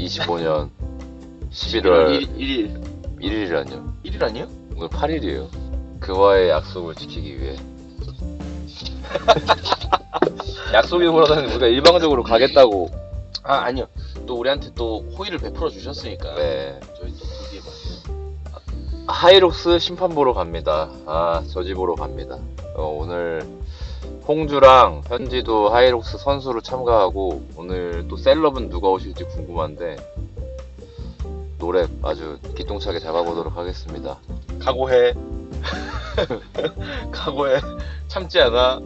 2025년 11월 1일 1일이라뇨. 1일 아니에요? 오늘 8일이에요. 그와의 약속을 지키기 위해. 약속이보다는 우리가 일방적으로 가겠다고. 아 아니요 또 우리한테 또 호의를 베풀어 주셨으니까 네. 저희 또 거기에 맞게 하이록스 심판 보러 갑니다. 아, 저 집으로 갑니다. 어, 오늘 홍주랑 현지도 하이록스 선수로 참가하고 오늘 또 셀럽은 누가 오실지 궁금한데 노래 아주 기똥차게 잡아보도록 하겠습니다. 각오해 각오해 참지 않아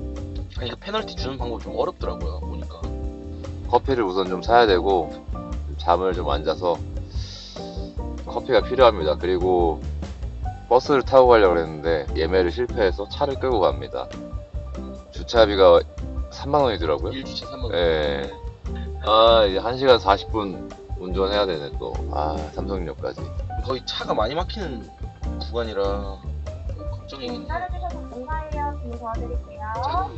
이거 페널티 주는 방법 좀 어렵더라고요 보니까 커피를 우선 좀 사야 되고 잠을 좀 안 자서 커피가 필요합니다. 그리고 버스를 타고 가려고 했는데 예매를 실패해서 차를 끌고 갑니다. 주차비가 3만 원이더라고요. 1주차 3만 원 예. 아, 이제 1시간 40분 운전해야 되네, 또. 아, 삼성역까지. 거의 차가 많이 막히는 구간이라 걱정이긴 해요 따라주셔서 감사해요. 좀 도와드릴게요.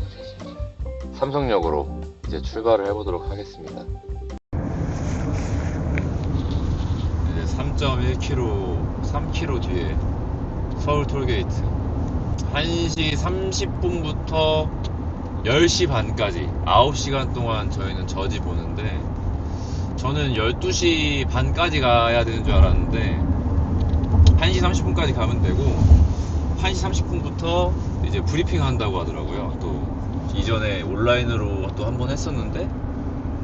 삼성역으로 이제 출발을 해보도록 하겠습니다. 이제 3.1km, 3km 뒤에 서울 톨게이트. 1시 30분부터 10시 반까지 9시간 동안 저희는 저지 보는데 저는 12시 반까지 가야 되는 줄 알았는데 1시 30분까지 가면 되고 1시 30분부터 이제 브리핑 한다고 하더라고요. 또 이전에 온라인으로 또 한 번 했었는데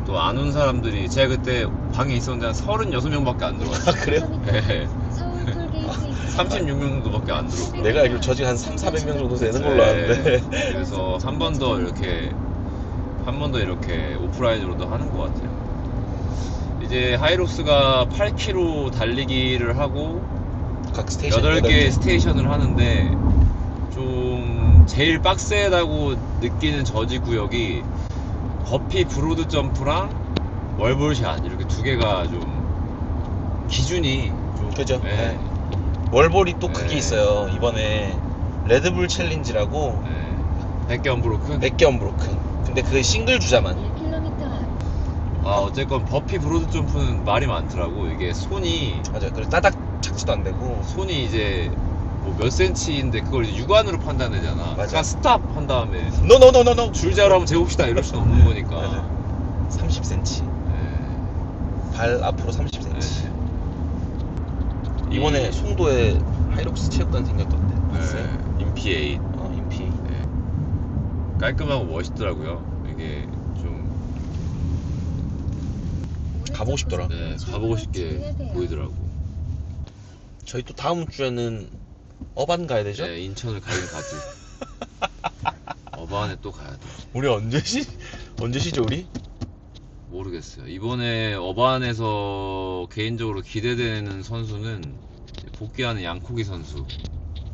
또 안 온 사람들이 제가 그때 방에 있었는데 한 36명밖에 안 들어왔어요. 아 그래요? 네. 서울 톨게이트 36명 정도밖에 안 들어오고 내가 알기로 저 지금 한 3, 400명 정도 되는 걸로 네. 아는데 그래서 한 번 더 이렇게 한 번 더 이렇게 오프라인으로도 하는 것 같아요. 이제 하이록스가 8km 달리기를 하고 각 스테이션 8개 스테이션을 하는데 좀 제일 빡세다고 느끼는 저지 구역이 버피 브로드 점프랑 월볼샷 이렇게 두 개가 좀 기준이 좀 그죠? 예, 네. 월볼이 또 그게 네. 있어요. 이번에 레드불 챌린지라고 예. 100개 언브로큰? 100개 언브로큰. 근데 그게 싱글 주자만. 1km 앞. 아 어쨌건 버피 브로드 점프는 말이 많더라고. 이게 손이 맞아요. 그리고 따닥 착지도 안 되고. 손이 이제 뭐 몇 센치인데 그걸 이제 육안으로 판단되잖아. 맞아. 그러니까 스탑 한 다음에 노노노노노 줄자로 한번 재봅시다. 이럴 수는 없는 거니까. 맞아. 30cm 예. 발 앞으로 30cm 예. 이번에 이- 송도에 하이록스 체육관 생겼던데 봤어요? 예. 인피8 어 인피. 깔끔하고 멋있더라고요. 이게 좀 가보고 싶더라. 네, 가보고 싶게 보이더라고. 저희 또 다음 주에는 어반 가야 되죠? 네, 인천을 가긴 가지. 어반에 또 가야 돼. 우리 언제 시 언제 시죠 우리? 모르겠어요. 이번에 어반에서 개인적으로 기대되는 선수는 복귀하는 양코기 선수,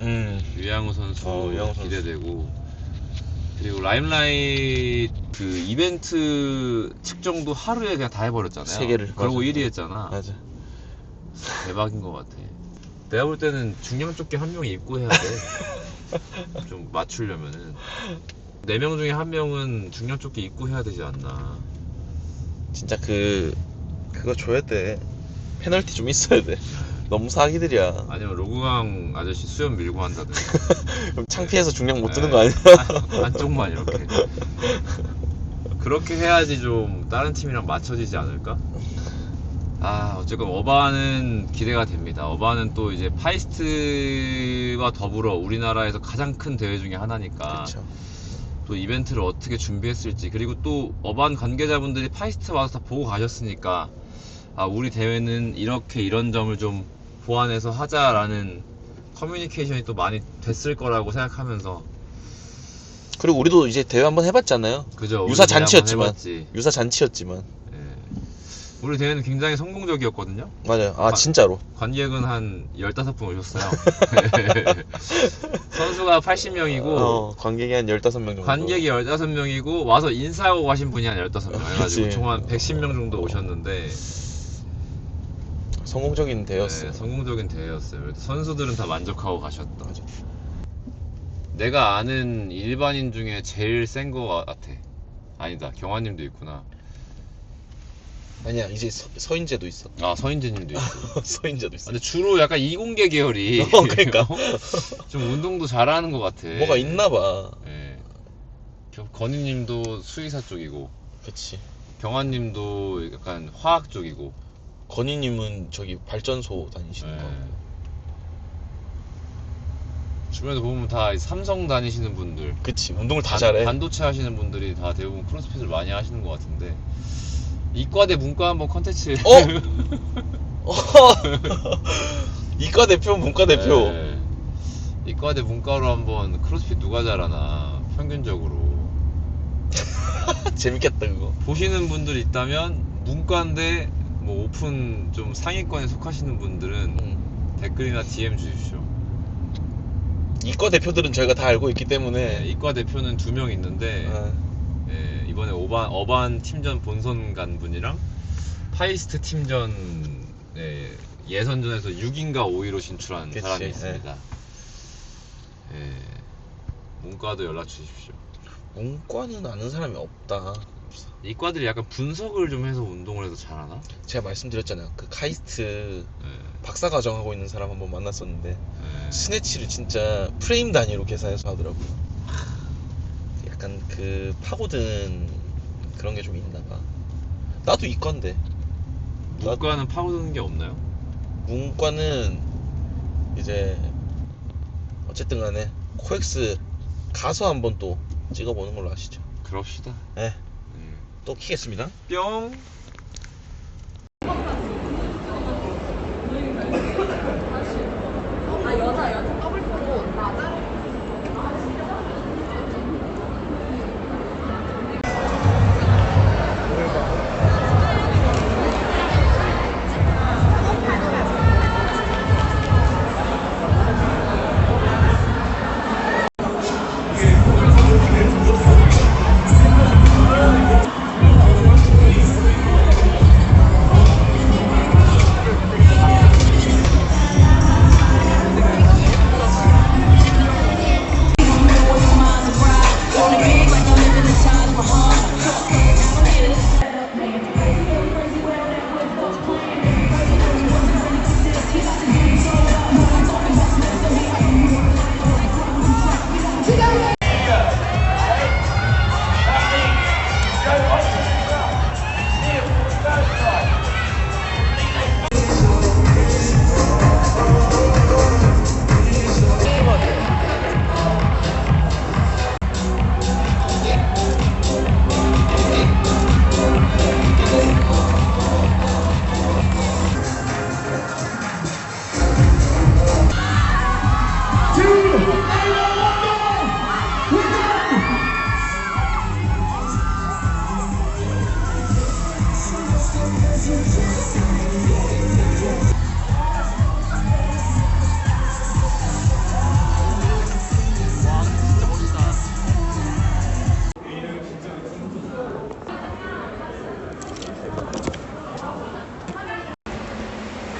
음 유양우 선수 어, 유양우 선수. 기대되고 그리고 라임라이트 그 이벤트 측정도 하루에 그냥 다 해버렸잖아요. 세 개를. 그리고 맞아. 1위 했잖아. 맞아 대박인 것 같아. 내가 볼 때는 중량 조끼 한 명이 입고 해야 돼. 좀 맞추려면은 네 명 중에 한 명은 중량 조끼 입고 해야 되지 않나. 진짜 그 그거 줘야 돼 페널티 좀 있어야 돼 너무 사기들이야 아니면 로그강 아저씨 수염 밀고 한다든가. 그럼 창피해서 중량 못 드는 네. 거 아니야? 한- 한쪽만 이렇게. 그렇게 해야지 좀 다른 팀이랑 맞춰지지 않을까? 아, 어쨌건 어바는 기대가 됩니다. 어바는 또 이제 파이스트와 더불어 우리나라에서 가장 큰 대회 중에 하나니까 그렇죠 또 이벤트를 어떻게 준비했을지 그리고 또 어반 관계자분들이 파이스트 와서 다 보고 가셨으니까 아, 우리 대회는 이렇게 이런 점을 좀 보완해서 하자라는 커뮤니케이션이 또 많이 됐을 거라고 생각하면서 그리고 우리도 이제 대회 한번 해봤잖아요 그죠 유사 잔치였지만. 유사 잔치였지만 예. 우리 대회는 굉장히 성공적이었거든요. 맞아요. 아 아, 진짜로? 관객은 한 15분 오셨어요. 선수가 80명이고 어, 관객이 한 15명 정도. 관객이 15명이고 와서 인사하고 가신 분이 한 15명. 해가지고 그치. 총한 110명 정도 오셨는데 성공적인 대회였어요. 네, 성공적인 대회였어요. 선수들은 다 만족하고 가셨다 맞아. 내가 아는 일반인 중에 제일 센 거 같아. 아니다 경화님도 있구나 아니야 이제 서, 서인재도 있어 아 서인재님도 있고. 서인재도 아, 있어 근데 주로 약간 이공계 계열이 어, 그러니까. 좀 운동도 잘하는 것 같아. 뭐가 있나 봐 예. 겨- 건희님도 수의사 쪽이고 그치 경환님도 약간 화학 쪽이고. 건희님은 저기 발전소 다니시는 거 예. 주변에서 보면 다 삼성 다니시는 분들, 그치 운동을 다 반- 잘해 반도체 하시는 분들이 다 대부분 크로스핏을 많이 하시는 것 같은데 이과 대 문과 한번 컨텐츠. 어? 이과 대표 문과 대표 네. 이과 대 문과로 한번 크로스핏 누가 잘하나 평균적으로 재밌겠다 그거 보시는 분들이 있다면 문과인데 뭐 오픈 좀 상위권에 속하시는 분들은 음. 댓글이나 DM 주십시오. 이과 대표들은 저희가 다 알고 있기 때문에 네, 이과 대표는 두 명 있는데 아, 예, 이번에 어반, 어반 팀전 본선 간 분이랑 파이스트 팀전 예, 예선전에서 6인가 5위로 진출한 그치, 사람이 예. 있습니다. 예, 문과도 연락 주십시오. 문과는 아는 사람이 없다 이과들이 약간 분석을 좀 해서 운동을 해서 잘하나? 제가 말씀드렸잖아요 그 카이스트 예, 박사 과정 하고 있는 사람 한번 만났었는데 예. 스네치를 진짜 프레임 단위로 계산해서 하더라고요 약간 그 파고든 그런 게 좀 있나 봐 나도 이과인데 문과는 파고드는 게 없나요? 문과는 이제 어쨌든 간에 코엑스 가서 한번 또 찍어보는 걸로 하시죠 그럽시다. 네, 예. 또 키겠습니다 뿅.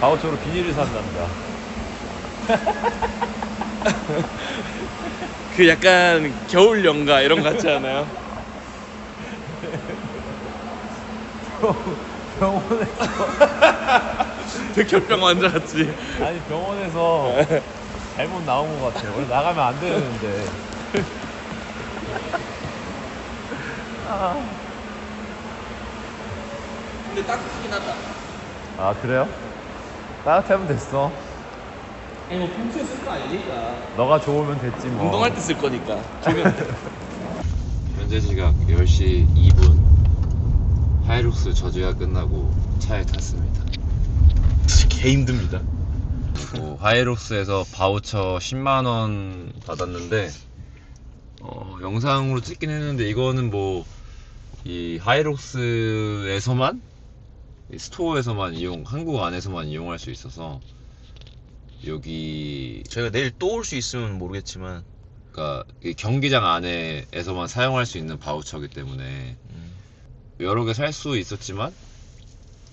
바우처로 비닐을 산답니다. 그 약간 겨울 연가 이런 거 같지 않아요? 병원에 백혈병 환자 같지 아니 병원에서 잘못 나온 것 같아요. 원래 나가면 안 되는데. 근데 따뜻하긴 하다 아 그래요? 따뜻하면 됐어. 아니 뭐 평소에 쓸 거 아니니까 너가 좋으면 됐지 뭐. 운동할 때 쓸 거니까 조명 현재 시각 10시 2분. 하이룩스 저주가 끝나고 차에 탔습니다. 개 힘듭니다 뭐 하이룩스에서 바우처 10만 원 받았는데 어, 영상으로 찍긴 했는데 이거는 뭐 이 하이룩스에서만 이 스토어에서만 이용 한국 안에서만 이용할 수 있어서 여기 저희가 내일 또 올 수 있으면 모르겠지만 그러니까 이 경기장 안에에서만 사용할 수 있는 바우처이기 때문에 음, 여러 개 살 수 있었지만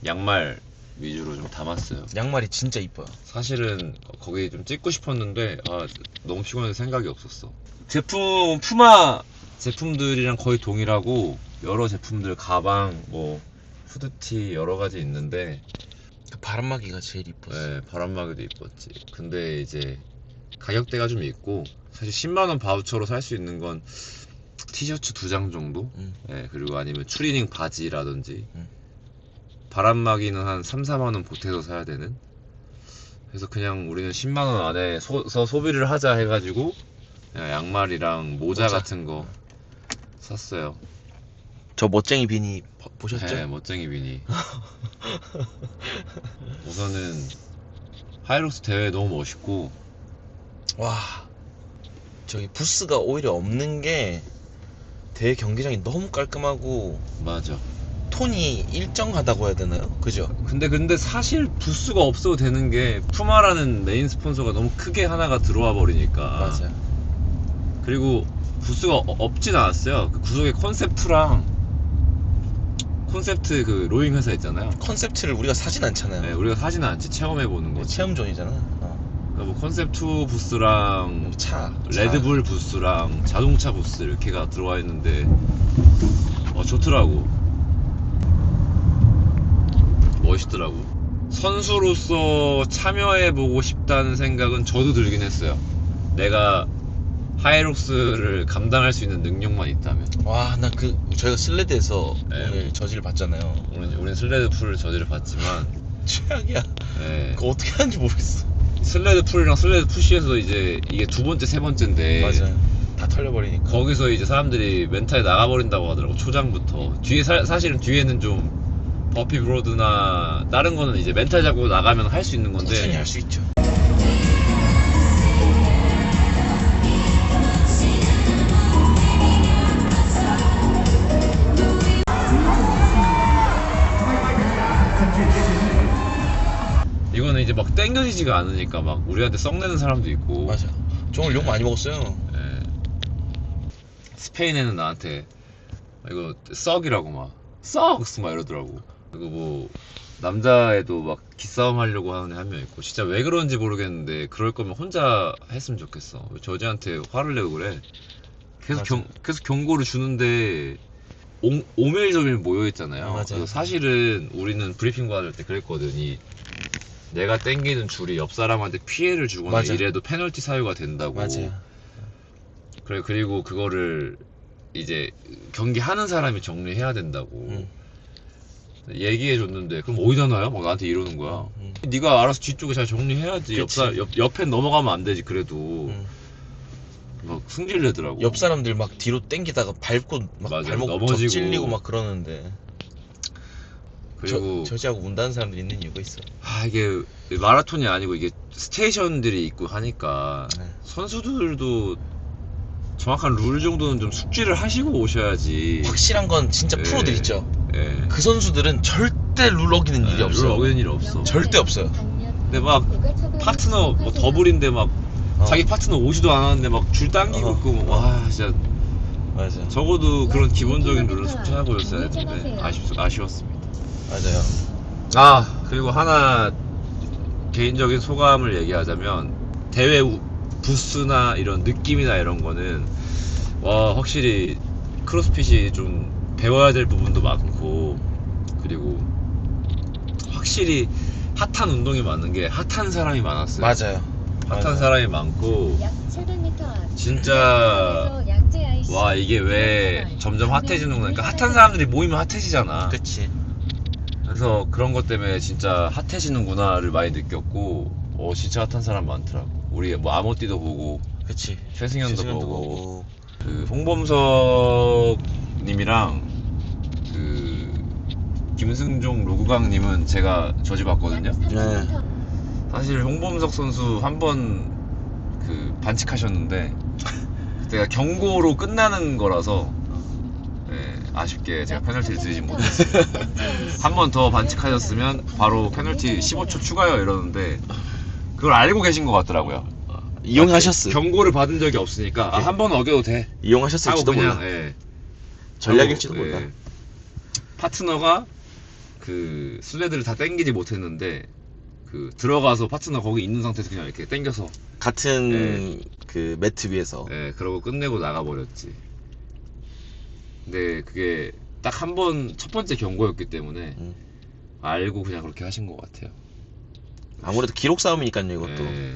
양말 위주로 좀 담았어요. 양말이 진짜 이뻐요 사실은 거기 좀 찍고 싶었는데 아 너무 피곤해서 생각이 없었어. 제품 푸마 제품들이랑 거의 동일하고 여러 제품들 가방 뭐 후드티 여러 가지 있는데 그 바람막이가 제일 이뻤어. 네, 바람막이도 이뻤지. 근데 이제 가격대가 좀 있고 사실 10만 원 바우처로 살 수 있는 건 티셔츠 두 장 정도? 음. 네, 그리고 아니면 추리닝 바지라든지 음. 바람막이는 한 3, 4만 원 보태서 사야 되는. 그래서 그냥 우리는 10만 원 안에 소, 서 소비를 하자 해가지고 양말이랑 모자, 모자. 같은 거 샀어요. 저 멋쟁이 비니 보- 보셨죠? 네, 멋쟁이 비니. 우선은 하이록스 대회 너무 멋있고 와 저기 부스가 오히려 없는 게 대회 경기장이 너무 깔끔하고 맞아. 톤이 일정하다고 해야 되나요? 그죠? 근데 근데 사실 부스가 없어도 되는 게 푸마라는 메인 스폰서가 너무 크게 하나가 들어와 버리니까. 맞아. 그리고 부스가 어- 없진 않았어요. 그 구석에 컨셉트랑 콘셉트 그 로잉 회사 있잖아요. 컨셉트를 우리가 사진 않잖아요. 네, 우리가 사진 않지 체험해 보는 거지. 체험존이잖아. 어. 그러니까 뭐 컨셉트 부스랑 차. 차. 레드불 부스랑 자동차 부스 이렇게가 들어와 있는데 어 좋더라고 멋있더라고 선수로서 참여해 보고 싶다는 생각은 저도 들긴 했어요 내가 하이록스를 감당할 수 있는 능력만 있다면 와, 나 그 저희가 슬레드에서 네. 오늘 저지를 봤잖아요. 우린, 우린 슬레드 풀을 저지를 봤지만 최악이야. 예, 그거 어떻게 하는지 모르겠어. 슬레드 풀이랑 슬레드 푸시에서 이제 이게 두 번째 세 번째인데 맞아. 다 털려버리니까. 거기서 이제 사람들이 멘탈이 나가버린다고 하더라고 초장부터 뒤에 사, 사실은 뒤에는 좀 버피 브로드나 다른 거는 이제 멘탈 잡고 나가면 할 수 있는 천천히 건데 할수 있죠. 땡겨지지가 않으니까 막 우리한테 썩내는 사람도 있고 맞아. 저 오늘 욕 많이 먹었어요. 예. 스페인에는 나한테 이거 썩이라고 막 썩스 막 이러더라고 그리고 뭐 남자애도 막 기싸움 하려고 하는 애 한 명 있고 진짜 왜 그런지 모르겠는데 그럴 거면 혼자 했으면 좋겠어 왜 저지한테 화를 내고 그래 계속 맞아. 경, 계속 경고를 주는데 오, 오밀조밀 모여 있잖아요 맞아. 그래서 사실은 우리는 브리핑 받을 때 그랬거든 이 내가 땡기는 줄이 옆 사람한테 피해를 주거나 맞아. 이래도 페널티 사유가 된다고 맞아요. 그래 그리고 그거를 이제 경기하는 사람이 정리해야 된다고 응. 얘기해 줬는데 그럼 어디다 놔요? 막 나한테 이러는 거야. 응. 네가 알아서 뒤쪽에 잘 정리해야지. 옆, 그치. 사, 옆 옆에 넘어가면 안 되지 그래도 응. 막 승질 내더라고. 옆 사람들 막 뒤로 땡기다가 밟고 막 맞아, 발목 넘어지고. 찔리고 막 그러는데 그리고 저, 저지하고 운다는 사람들이 있는 이유가 있어. 아 이게 마라톤이 아니고 이게 스테이션들이 있고 하니까 네. 선수들도 정확한 룰 정도는 좀 숙지를 하시고 오셔야지. 확실한 건 진짜 예. 프로들 있죠. 예. 그 선수들은 절대 룰 어기는 일이 예, 없어요. 룰 어기는 일 없어. 절대 없어요. 근데 막 파트너 뭐 더블인데 막 어. 자기 파트너 오지도 않았는데 막 줄 당기고 어. 있고 뭐, 와 진짜 맞아. 적어도 그런 기본적인 룰을 숙지하고 였어야 했는데 아쉽, 아쉬웠습니다 맞아요. 아 그리고 하나 개인적인 소감을 얘기하자면 대회 우- 부스나 이런 느낌이나 이런 거는 와 확실히 크로스핏이 좀 배워야 될 부분도 많고 그리고 확실히 핫한 운동이 많은 게 핫한 사람이 많았어요 맞아요. 핫한 맞아요. 사람이 많고 약 700m 앞. 진짜. 와 이게 왜 점점 핫해지는구나 그러니까 핫한 사람들이 모이면 핫해지잖아 그치. 그래서 그런 것 때문에 진짜 핫해지는구나를 많이 느꼈고 어 진짜 핫한 사람 많더라고 우리 뭐 아모띠도 보고 그치. 최승현도 최승현도 보고 그 홍범석 님이랑 그 김승종 로그강님은 제가 저지 봤거든요 네. 사실 홍범석 선수 한 번 그 반칙하셨는데 그때가 경고로 끝나는 거라서 네, 아쉽게 제가 페널티를 드리지 못했어요. 한번 더 반칙하셨으면 바로 페널티 15초 추가요 이러는데 그걸 알고 계신 것 같더라고요. 이용하셨어. 경고를 받은 적이 없으니까 아, 한 번 어겨도 돼. 하고 이용하셨을지도 그냥 몰라. 예. 전략일지도 하고, 몰라. 예. 파트너가 그 슬레드를 다 땡기지 못했는데 그 들어가서 파트너 거기 있는 상태에서 그냥 이렇게 땡겨서 같은 그 매트 위에서. 예, 그러고 끝내고 나가버렸지. 근데 그게 딱 한 번 첫 번째 경고였기 때문에 음. 알고 그냥 그렇게 하신 것 같아요. 아무래도 기록 싸움이니까요 이것도. 예.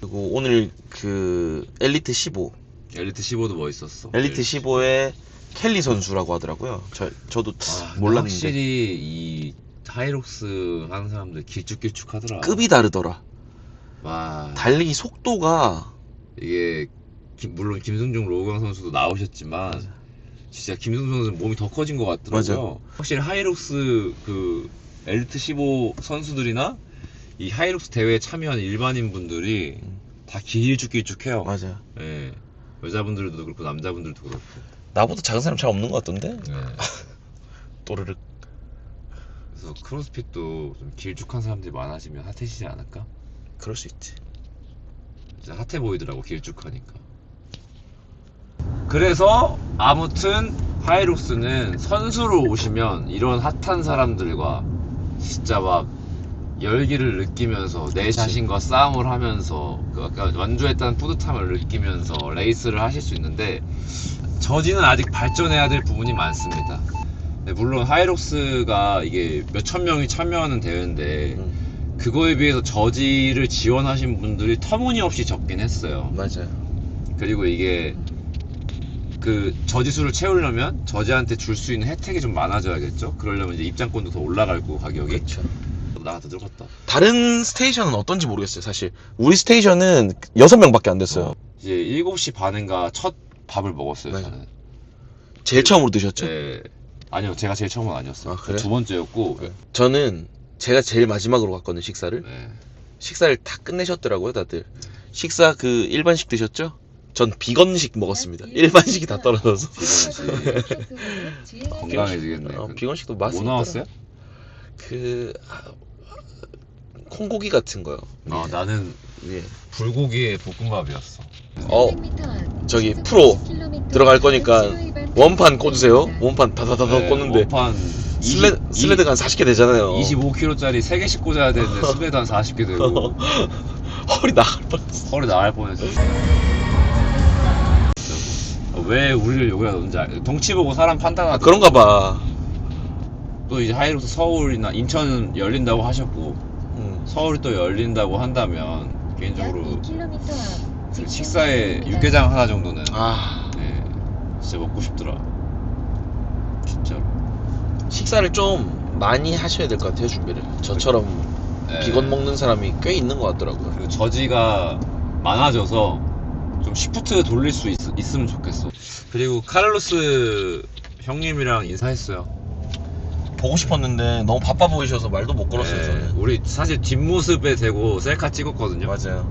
그리고 오늘 그 엘리트 15, 엘리트 15도 멋있었어. 엘리트 15의 켈리 선수라고 하더라고요. 저 저도 아, 몰랐는데 확실히 이 하이록스 하는 사람들 길쭉길쭉하더라. 급이 다르더라. 와 달리기 속도가 이게 김- 물론 김승중 로우강 선수도 나오셨지만 맞아. 진짜 김승중 선수 몸이 더 커진 것 같더라고요. 확실히 하이록스 그 엘리트 15 선수들이나 이 하이록스 대회에 참여한 일반인 분들이 음. 다 길쭉길쭉해요. 맞아. 예. 여자분들도 그렇고 남자분들도 그렇고. 나보다 작은 사람 잘 없는 것 같던데. 예. 또르륵. 그래서 크로스핏도 좀 길쭉한 사람들이 많아지면 핫해지지 않을까? 그럴 수 있지. 진짜 핫해 보이더라고 길쭉하니까. 그래서 아무튼 하이록스는 선수로 오시면 이런 핫한 사람들과 진짜 막 열기를 느끼면서 내. 자신과 싸움을 하면서 그 아까 완주했다는 뿌듯함을 느끼면서 레이스를 하실 수 있는데 저지는 아직 발전해야 될 부분이 많습니다. 네, 물론 하이록스가 이게 몇천 명이 참여하는 대회인데 음, 그거에 비해서 저지를 지원하신 분들이 터무니없이 적긴 했어요. 맞아요. 그리고 이게 그 저지수를 채우려면 저지한테 줄 수 있는 혜택이 좀 많아져야겠죠. 그러려면 이제 입장권도 더 올라갈 거고 가격이. 그렇죠. 나가 더 들어갔다. 다른 스테이션은 어떤지 모르겠어요, 사실. 우리 스테이션은 여섯 명밖에 안 됐어요. 이제 7시 반인가 첫 밥을 먹었어요. 네. 저는. 제일 처음으로 드셨죠? 네. 아니요, 제가 제일 처음은 아니었어요. 아, 그래? 두 번째였고. 네. 저는 제가 제일 마지막으로 갔거든요, 식사를. 네. 식사를 다 끝내셨더라고요, 다들. 식사 그 일반식 드셨죠? 전 비건식 먹었습니다. 일반식이 다 떨어져서. 건강해지겠네. 어, 그- 비건식도 맛이 뭐 나왔어요? 그 아, 콩고기 같은 거요. 아, 예. 나는 예. 불고기에 볶음밥이었어. 어, 저기 프로 들어갈 거니까 원판 꽂으세요. 원판 다다다다 네, 꽂는데 원판 슬레, 20 슬레드가 한 40개 되잖아요. 25kg짜리 3개씩 꽂아야 되는데 슬레드 한 40개 되고 허리 나갈 뻔했어. 허리 나갈 뻔했어. 어, 왜 우리를 여기다 넣는지 알... 덩치 보고 사람 판단하다. 아, 그런가 봐. 또 이제 하이록스 서울이나 인천 열린다고 하셨고 음. 서울이 또 열린다고 한다면 개인적으로 그 식사에 식사에 육개장 하나 정도는 아, 네, 진짜 먹고 싶더라. 진짜로. 식사를 좀 많이 하셔야 될 것 같아요, 준비를. 저처럼 네. 비건 먹는 사람이 꽤 있는 것 같더라고요. 그리고 저지가 많아져서 좀 시프트 돌릴 수 있, 으면 좋겠어. 그리고 카를로스 형님이랑 인사했어요. 보고 싶었는데 너무 바빠 보이셔서 말도 못 걸었어요, 네, 저는. 우리 사실 뒷모습에 대고 셀카 찍었거든요. 맞아요.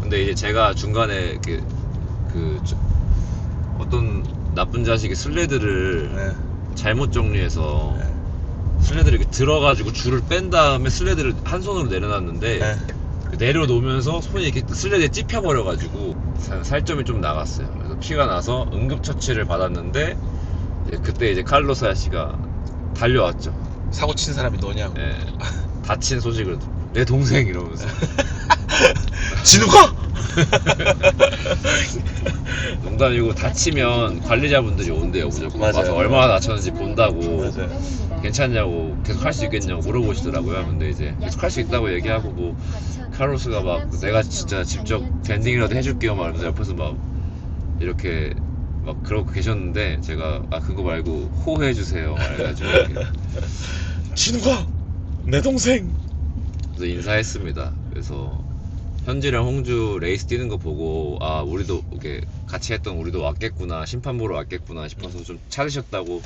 근데 이제 제가 중간에 그, 그 저- 어떤 나쁜 자식이 슬레드를 네. 잘못 정리해서 네. 슬레드를 이렇게 들어가지고 줄을 뺀 다음에 슬레드를 한 손으로 내려놨는데 네. 그 내려놓으면서 손이 이렇게 슬레드에 찝혀버려가지고 살- 살점이 좀 나갔어요. 그래서 피가 나서 응급처치를 받았는데 이제 그때 이제 칼로스 아씨가 달려왔죠. 사고 친 사람이 너냐고. 예. 다친 소식을 듣고 내 동생 이러면서 진우가! 농담이고 다치면 관리자분들이 온대요 무조건 맞아요. 와서 얼마나 다쳤는지 본다고 맞아요. 괜찮냐고 계속 할 수 있겠냐고 물어보시더라고요 근데 이제 계속 할 수 있다고 얘기하고 뭐 카로스가 막 내가 진짜 직접 밴딩이라도 해줄게요 막 이러면서 옆에서 막 이렇게 막 그러고 계셨는데 제가 아 그거 말고 호해 주세요 말해가지고 이렇게 진우가! 내 동생! 그래서 인사했습니다. 그래서 현지랑 홍주 레이스 뛰는 거 보고 아 우리도 이렇게 같이 했던 우리도 왔겠구나 심판 보러 왔겠구나 싶어서 좀 찾으셨다고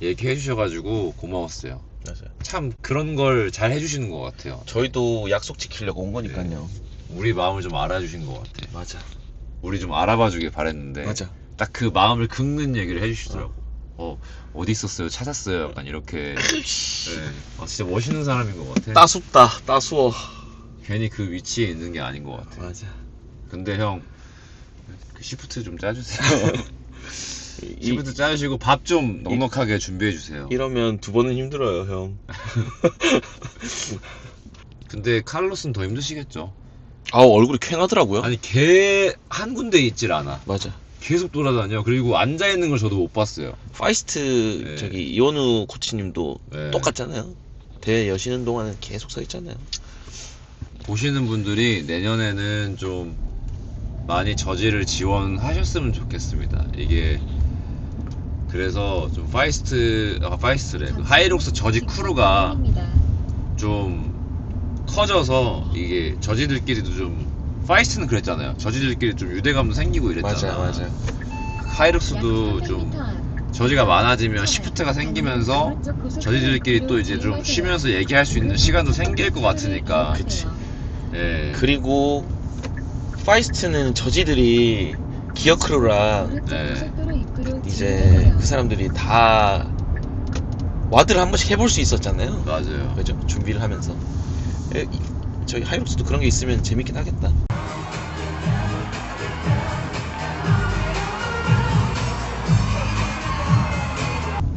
얘기해 주셔가지고 고마웠어요. 맞아요. 참 그런 걸 잘 해주시는 것 같아요. 저희도 약속 지키려고 온 거니까요. 우리 마음을 좀 알아주신 것 같아. 맞아. 우리 좀 알아봐 주길 바랬는데 맞아. 딱 그 마음을 긁는 얘기를 해주시더라고. 어 어디 있었어요? 찾았어요? 약간 이렇게. 네. 아, 진짜 멋있는 사람인 것 같아. 따숩다. 따스워. 괜히 그 위치에 있는 게 아닌 것 같아. 맞아. 근데 형, 그 시프트 좀 짜주세요. 이, 시프트 짜주시고 밥 좀 넉넉하게 준비해 주세요. 이러면 두 번은 힘들어요, 형. 근데 칼로스는 더 힘드시겠죠? 아우, 얼굴이 쾌하더라고요. 아니, 걔 한 군데 있질 않아. 맞아. 계속 돌아다녀. 그리고 앉아 있는 걸 저도 못 봤어요. 파이스트 네. 저기 이원우 코치님도 네. 똑같잖아요. 대회 여시는 동안은 계속 서 있잖아요. 보시는 분들이 내년에는 좀 많이 저지를 지원하셨으면 좋겠습니다. 이게 그래서 좀 파이스트 아 파이스트래 그 하이록스 저지 크루가 좀 커져서 이게 저지들끼리도 좀 파이스트는 그랬잖아요. 저지들끼리 좀 유대감도 생기고 이랬잖아. 맞아요, 맞아요. 하이록스도 좀 저지가 많아지면 시프트가 생기면서 저지들끼리 또 이제 좀 쉬면서 얘기할 수 있는 시간도 생길 것 같으니까. 그치. 예. 그리고 파이스트는 저지들이 기어 크루라 네. 이제 그 사람들이 다 와드를 한 번씩 해볼 수 있었잖아요. 맞아요. 그죠? 준비를 하면서. 에, 이- 저희 하이록스도 그런 게 있으면 재밌긴 하겠다.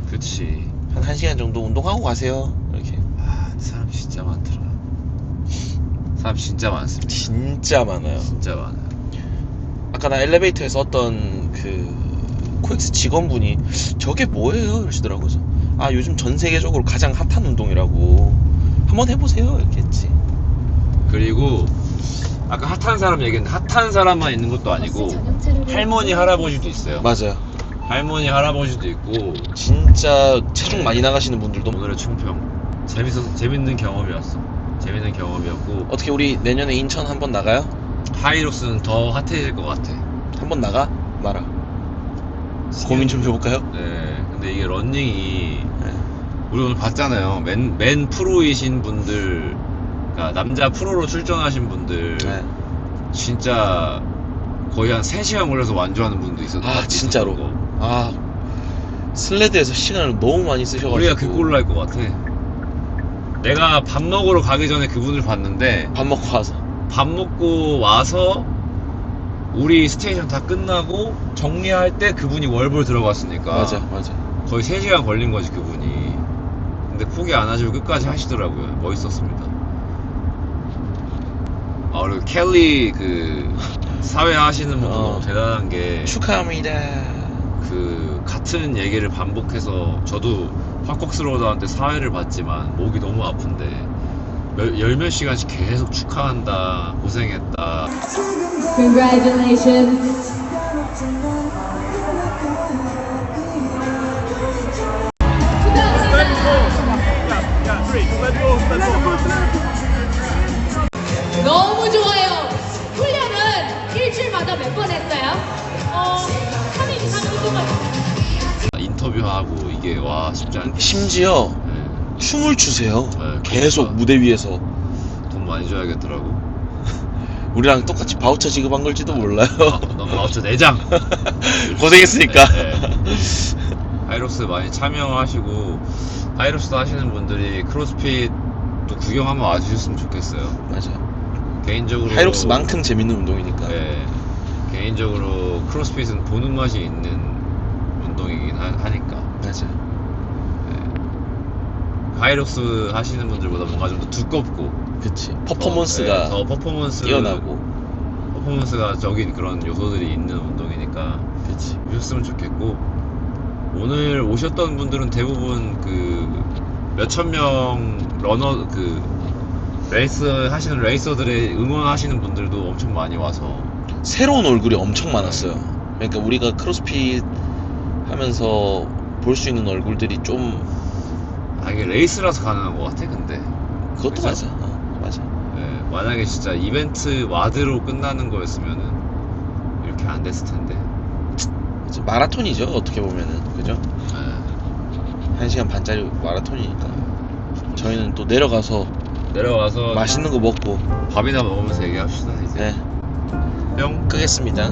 그치. 한 1시간 정도 운동하고 가세요. 이렇게. 아, 사람 진짜 많더라. 사람 진짜 많습니다. 진짜 많아요. 진짜 많아요. 아까 나 엘리베이터에서 어떤 그 코엑스 직원분이 저게 뭐예요? 이러시더라고요. 아 요즘 전 세계적으로 가장 핫한 운동이라고 한번 해보세요 이렇게 했지. 그리고 아까 핫한 사람 얘기했는데 핫한 사람만 있는 것도 아니고 할머니 할아버지도 있어요. 맞아요. 할머니 할아버지도 있고 진짜 체중 많이 나가시는 분들도 오늘의 충평 재밌어서 재밌는 경험이었어. 재밌는 경험이었고 어떻게 우리 내년에 인천 한번 나가요? 하이록스는 더 핫해질 것 같아. 한번 나가 마라. 고민 좀 해볼까요? 네. 근데 이게 런닝이 네. 우리 오늘 봤잖아요. 맨, 맨 프로이신 분들, 그러니까 남자 프로로 출전하신 분들, 네. 진짜 거의 한 3시간 걸려서 완주하는 분도 있었던 아, 진짜로. 아 슬레드에서 시간을 너무 많이 쓰셔가지고 우리가 그 꼴로 할 것 같아. 내가 밥 먹으러 가기 전에 그분을 봤는데, 밥 먹고 와서 밥 먹고 와서 우리 스테이션 다 끝나고 정리할 때 그분이 월볼 들어갔으니까. 맞아 맞아. 거의 3시간 걸린 거지 그분이 근데 포기 안 하시고 끝까지 하시더라고요 멋있었습니다 아 그리고 켈리 그 사회 하시는 분도 어. 너무 대단한 게 축하합니다. 그 같은 얘기를 반복해서 저도 헐꺽스러워도한테 사회를 봤지만 목이 너무 아픈데 열 몇 시간씩 계속 축하한다 고생했다 Congratulations. 너무 좋아요. 훈련은 일주일마다 몇 번 했어요? 어, 3일 이상 정도만. 인터뷰하고 이게 와 쉽지 않게 심지어 네, 춤을 추세요. 네, 계속 그러니까. 무대 위에서 돈 많이 줘야겠더라고 우리랑 똑같이 바우처 지급한 걸지도 몰라요. 너 바우처 4장 고생했으니까. 네, 네. 하이록스 많이 참여하시고 하이록스 하시는 분들이 크로스핏 또 구경 한번 와주셨으면 좋겠어요. 맞아. 개인적으로 하이록스만큼 재밌는 운동이니까. 네, 개인적으로 크로스핏은 보는 맛이 있는 운동이긴 하, 니까 맞아. 하이록스 하시는 분들보다 뭔가 좀 더 두껍고 그치. 더, 퍼포먼스가 네, 더 퍼포먼스 뛰어나고. 퍼포먼스가 적인 그런 요소들이 있는 운동이니까 그치. 오셨으면 좋겠고 오늘 오셨던 분들은 대부분 그 몇천 명 러너 그 레이스 하시는 레이서들의 응원하시는 분들도 엄청 많이 와서 새로운 얼굴이 엄청 많았어요. 그러니까 우리가 크로스핏 하면서 볼 수 있는 얼굴들이 좀 아 이게 레이스라서 가능한 것 같아 근데 그것도 그죠? 맞아. 어, 맞아. 예, 만약에 진짜 이벤트 와드로 끝나는 거였으면은 이렇게 안 됐을 텐데 그치. 마라톤이죠. 어떻게 보면은 그죠? 예, 한 시간 반짜리 마라톤이니까. 저희는 또 내려가서 내려와서 맛있는 거 먹고 밥이나 먹으면서 얘기합시다 이제 네 뿅 끄겠습니다.